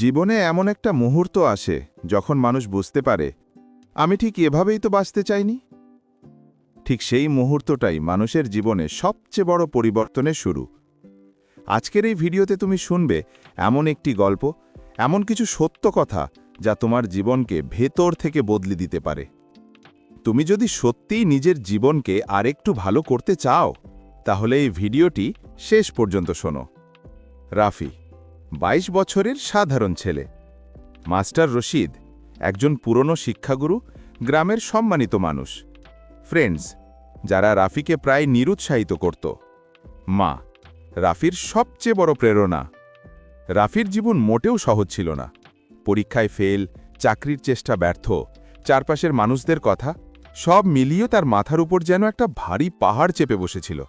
জীবনে এমন একটা মুহূর্ত আসে যখন মানুষ বুঝতে পারে, আমি ঠিক এভাবেই তো বাঁচতে চাইনি। ঠিক সেই মুহূর্তটাই মানুষের জীবনে সবচেয়ে বড় পরিবর্তনের শুরু। আজকের এই ভিডিওতে তুমি শুনবে এমন একটি গল্প, এমন কিছু সত্য কথা যা তোমার জীবনকে ভেতর থেকে বদলে দিতে পারে। তুমি যদি সত্যিই নিজের জীবনকে আরেকটু ভালো করতে চাও, তাহলে এই ভিডিওটি শেষ পর্যন্ত শোনো। রাফি ২২ বছরের সাধারণ ছেলে। মাস্টার রশিদ, একজন পুরনো শিক্ষাগুরু, গ্রামের সম্মানিত মানুষ। ফ্রেন্ডস, যারা রাফিকে প্রায় নিরুৎসাহিত করত। মা, রাফির সবচেয়ে বড় প্রেরণা। রাফির জীবন মোটেও সহজ ছিল না। পরীক্ষায় ফেল, চাকরির চেষ্টা ব্যর্থ, চারপাশের মানুষদের কথা, সব মিলিয়ে তার মাথার উপর যেন একটা ভারী পাহাড় চেপে বসেছিল।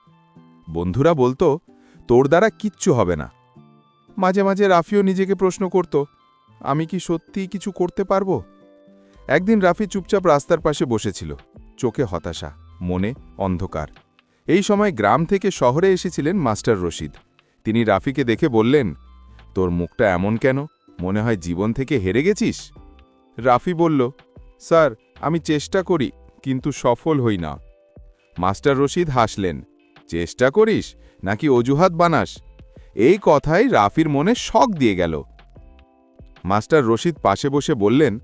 বন্ধুরা বলতো, তোর দ্বারা কিচ্ছু হবে না। মাঝে মাঝে রাফিও নিজেকে প্রশ্ন করত, আমি কি সত্যিই কিছু করতে পারব? একদিন রাফি চুপচাপ রাস্তার পাশে বসেছিল, চোখে হতাশা, মনে অন্ধকার। এই সময় গ্রাম থেকে শহরে এসেছিলেন মাস্টার রশিদ। তিনি রাফিকে দেখে বললেন, তোর মুখটা এমন কেন? মনে হয় জীবন থেকে হেরে গেছিস? রাফি বলল, স্যার, আমি চেষ্টা করি, কিন্তু সফল হই না। মাস্টার রশিদ হাসলেন, চেষ্টা করিস? নাকি অজুহাত বানাস? এই কথাই রাফির মনে শখ দিয়ে গেল। মাস্টার রশিদ পাশে বসে বললেন,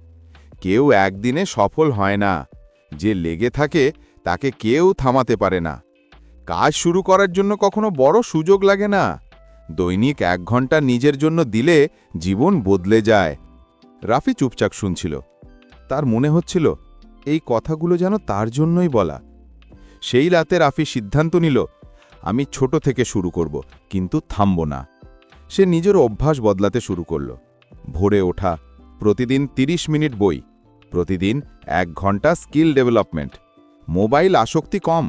কেউ একদিনে সফল হয় না। যে লেগে থাকে, তাকে কেউ থামাতে পারে না। কাজ শুরু করার জন্য কখনো বড় সুযোগ লাগে না। দৈনিক এক ঘণ্টা নিজের জন্য দিলে জীবন বদলে যায়। রাফি চুপচাপ শুনছিল। তার মনে হচ্ছিল, এই কথাগুলো যেন তার জন্যই বলা। সেই রাতে রাফি সিদ্ধান্ত নিল আমি ছোট থেকে শুরু করব, কিন্তু থামব না। সে নিজের অভ্যাস বদলাতে শুরু করল। ভোরে ওঠা, প্রতিদিন ৩০ মিনিট বই, প্রতিদিন এক ঘণ্টা স্কিল ডেভেলপমেন্ট, মোবাইল আসক্তি কম,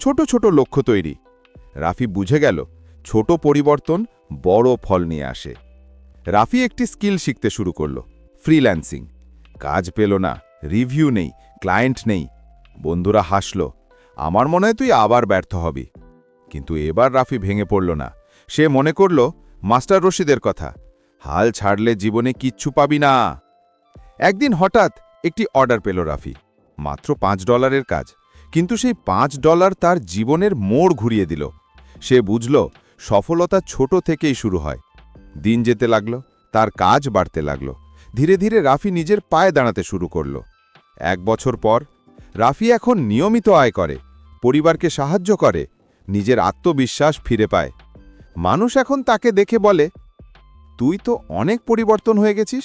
ছোট ছোট লক্ষ্য তৈরি। রাফি বুঝে গেল, ছোট পরিবর্তন বড় ফল নিয়ে আসে। রাফি একটি স্কিল শিখতে শুরু করল, ফ্রিল্যান্সিং। কাজ পেল না, রিভিউ নেই, ক্লায়েন্ট নেই। বন্ধুরা হাসল, আমার মনে হয় তুই আবার ব্যর্থ হবি। কিন্তু এবার রাফি ভেঙে পড়ল না। সে মনে করল, মাস্টার রশিদের কথা। হাল ছাড়লে জীবনে কিচ্ছু পাবি না। একদিন হঠাৎ একটি অর্ডার পেল রাফি, মাত্র পাঁচ ডলারের কাজ। কিন্তু সেই পাঁচ ডলার তার জীবনের মোড় ঘুরিয়ে দিল। সে বুঝল, সফলতা ছোট থেকেই শুরু হয়। দিন যেতে লাগল, তার কাজ বাড়তে লাগল। ধীরে ধীরে রাফি নিজের পায়ে দাঁড়াতে শুরু করল। এক বছর পর, রাফি এখন নিয়মিত আয় করে, পরিবারকে সাহায্য করে নিজের আত্মবিশ্বাস ফিরে পায়। মানুষ এখন তাকে দেখে বলে, তুই তো অনেক পরিবর্তন হয়ে গেছিস?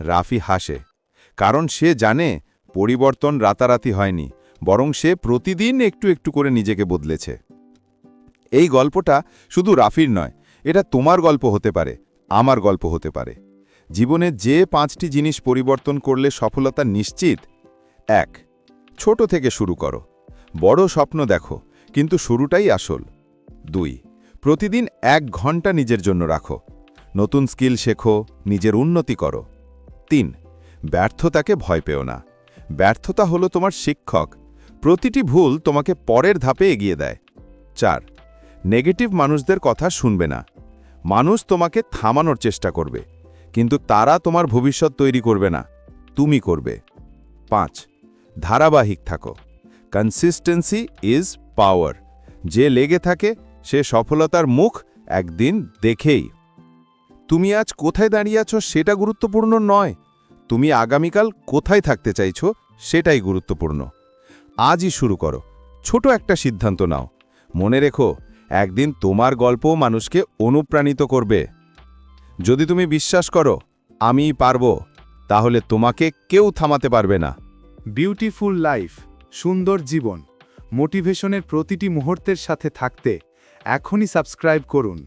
রাফি হাসে, কারণ সে জানে পরিবর্তন রাতারাতি হয়নি, বরং সে প্রতিদিন একটু একটু করে নিজেকে বদলেছে। এই গল্পটা শুধু রাফির নয়, এটা তোমার গল্প হতে পারে, আমার গল্প হতে পারে। জীবনে যে পাঁচটি জিনিস পরিবর্তন করলে সফলতা নিশ্চিত, এক, ছোট থেকে শুরু করো। বড় স্বপ্ন দেখো কিন্তু শুরুটাই আসল। দুই, প্রতিদিন এক ঘণ্টা নিজের জন্য রাখো। নতুন স্কিল শেখো, নিজের উন্নতি করো। তিন, ব্যর্থতাকে ভয় পেও না। ব্যর্থতা হলো তোমার শিক্ষক। প্রতিটি ভুল তোমাকে পরের ধাপে এগিয়ে দেয়। চার, নেগেটিভ মানুষদের কথা শুনবে না। মানুষ তোমাকে থামানোর চেষ্টা করবে, কিন্তু তারা তোমার ভবিষ্যৎ তৈরি করবে না। তুমি করবে। পাঁচ, ধারাবাহিক থাকো। কনসিস্টেন্সি ইজ পাওয়ার যে লেগে থাকে, সে সফলতার মুখ একদিন দেখেই। তুমি আজ কোথায় দাঁড়িয়ে আছো সেটা গুরুত্বপূর্ণ নয়। তুমি আগামীকাল কোথায় থাকতে চাইছো সেটাই গুরুত্বপূর্ণ। আজই শুরু করো। ছোট একটা সিদ্ধান্ত নাও। মনে রেখো, একদিন তোমার গল্প মানুষকে অনুপ্রাণিত করবে। যদি তুমি বিশ্বাস করো, আমিই পারব, তাহলে তোমাকে কেউ থামাতে পারবে না। বিউটিফুল লাইফ সুন্দর জীবন। মোটিভেশনের প্রতিটি মুহূর্তের সাথে থাকতে এখনই সাবস্ক্রাইব করুন।